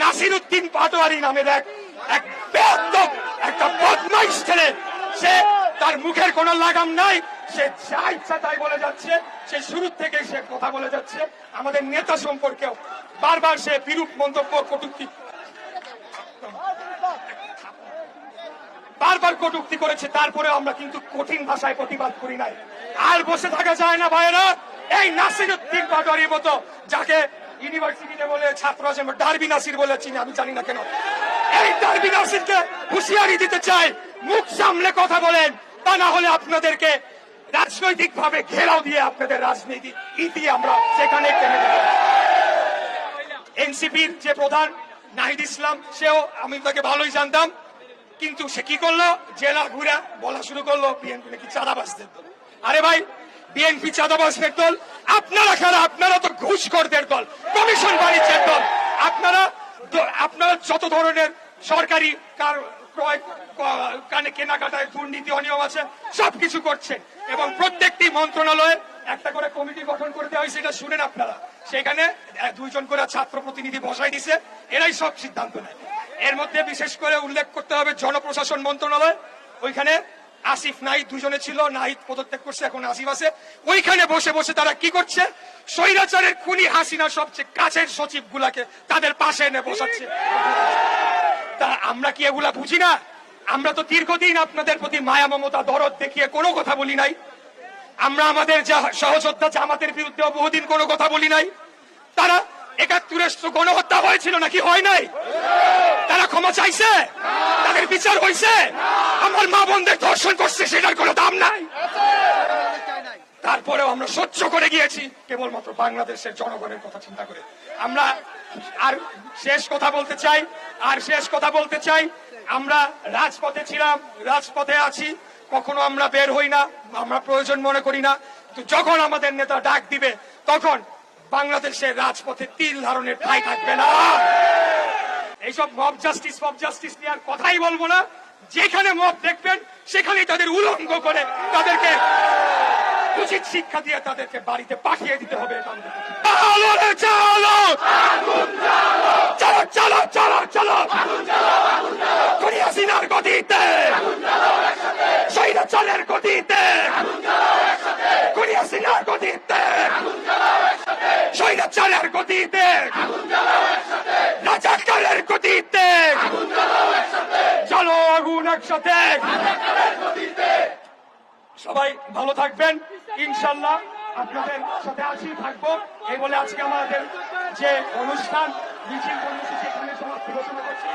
নাসির উদ্দিন পাটোয়ারি নামের এক এক একটা বদমাইশ ছেলে। সে তার মুখের কোনো লাগাম নাই, সে যা ইচ্ছা তাই বলে যাচ্ছে, সে শুরু থেকে সে কথা বলে যাচ্ছে। আমাদের নেতা সম্পর্কেও বারবার সে বিরূপ মন্তব্য, কটুক্তি, বারবার কটুক্তি করেছে। তারপরে আমরা কিন্তু কঠিন ভাষায় প্রতিবাদ করি নাই। আর বসে থাকা যায় না, ভাইয়েরা। এই নাসির উদ্দিন পাটোয়ারির মতো, যাকে ইউনিভার্সিটিতে বলে ছাত্র আছে বলে চিনি, আমি জানি না কেন। এই হুঁশিয়ারি দিতে চাই, মুখ সামলে কথা বলেন, তা না হলে আপনাদেরকে রাজনৈতিক ভাবে ঘেরাও দিয়ে আপনাদের রাজনীতি ইতি আমরা সেখানে দেব। এনসিপির যে প্রধান নাহিদ ইসলাম, সেও, আমি তাকে ভালোই জানতাম, কিন্তু সে কি করল? জেলা ঘুরে বলা শুরু করল, বিএনপি নাকি চাঁদাবাজদের দল। আরে ভাই, বিএনপি চাঁদাবাজদের দল, আপনারা খারা, আপনারা তো ঘুষখোরদের দল। কমিশন বাণিজ্যের দল আপনারা আপনারা যত ধরনের সরকারি কানে কেনাকাটায় দুর্নীতি অনিয়ম আছে, সবকিছু করছেন এবং প্রত্যেকটি মন্ত্রণালয়ে একটা করে কমিটি গঠন করে দেওয়া হয়েছে এটা শুনেন আপনারা। সেখানে দুইজন করে ছাত্র প্রতিনিধি বসাই দিছে, এরাই সব সিদ্ধান্ত নেয়। এর মধ্যে বিশেষ করে উল্লেখ করতে হবে জনপ্রশাসন মন্ত্রণালয়। ওইখানে আসিফ নাহিদ দুজনে ছিল, নাহিদ পদত্যাগ করছে, এখন আসিফ আছে। ওইখানে বসে বসে তারা কি করছে? স্বৈরাচারের খুনি হাসিনা সবচেয়ে কাছের সচিব গুলাকে তাদের পাশে এনে বসাচ্ছে। তা আমরা কি এগুলা বুঝি না? আমরা তো দীর্ঘদিন আপনাদের প্রতি মায়া, মমতা, দরদ দেখিয়ে কোনো কথা বলি নাই। আমরা আমাদের যা সহযোদ্ধা জামাতের বিরুদ্ধে বহুদিন কোনো কথা বলি নাই। তারা একাত্তরের গণহত্যা হয়েছিল নাকি হয় নাই? তারা ক্ষমা চাইছে? তাদের বিচার হয়েছে? আমার মা বোনদের ধর্ষণ করছে, সেটার কোনো দাম নাই। তারপরেও আমরা সহ্য করে গিয়েছি, কেবলমাত্র বাংলাদেশের জনগণের কথা চিন্তা করে। আমরা আর শেষ কথা বলতে চাই, আর শেষ কথা বলতে চাই, আমরা রাজপথে ছিলাম, রাজপথে আছি, কখনো আমরা বের হই না, আমরা প্রয়োজন মনে করি না তো যখন আমাদের নেতা ডাক দিবে, তখন বাংলাদেশের রাজপথে তিল ধরনের ঠাই থাকবে না। এইসব মব জাস্টিস মব জাস্টিস নিয়ে আর কথাই বলব না। যেখানে মব দেখবেন, সেখানেই তাদের উলঙ্গ করে তাদেরকে উচিত শিক্ষা দিয়ে তাদেরকে বাড়িতে পাঠিয়ে দিতে হবে। এটা আমাদের উচিত। চালো রে চালো চলো চলো চলো চলো করি হাসিনার গতিতে স্বৈরাচারের গতিতে করি হাসিনার গতিতে স্বৈরাচারের গতিতে গতিতে সবাই ভালো থাকবেন, ইনশাল্লাহ। আপনাদের সাথে আসি থাকব। এই বলে আজকে আমাদের যে অনুষ্ঠান, মিছিল কর্মসূচি এখানে সমাপ্তি ঘোষণা করছি।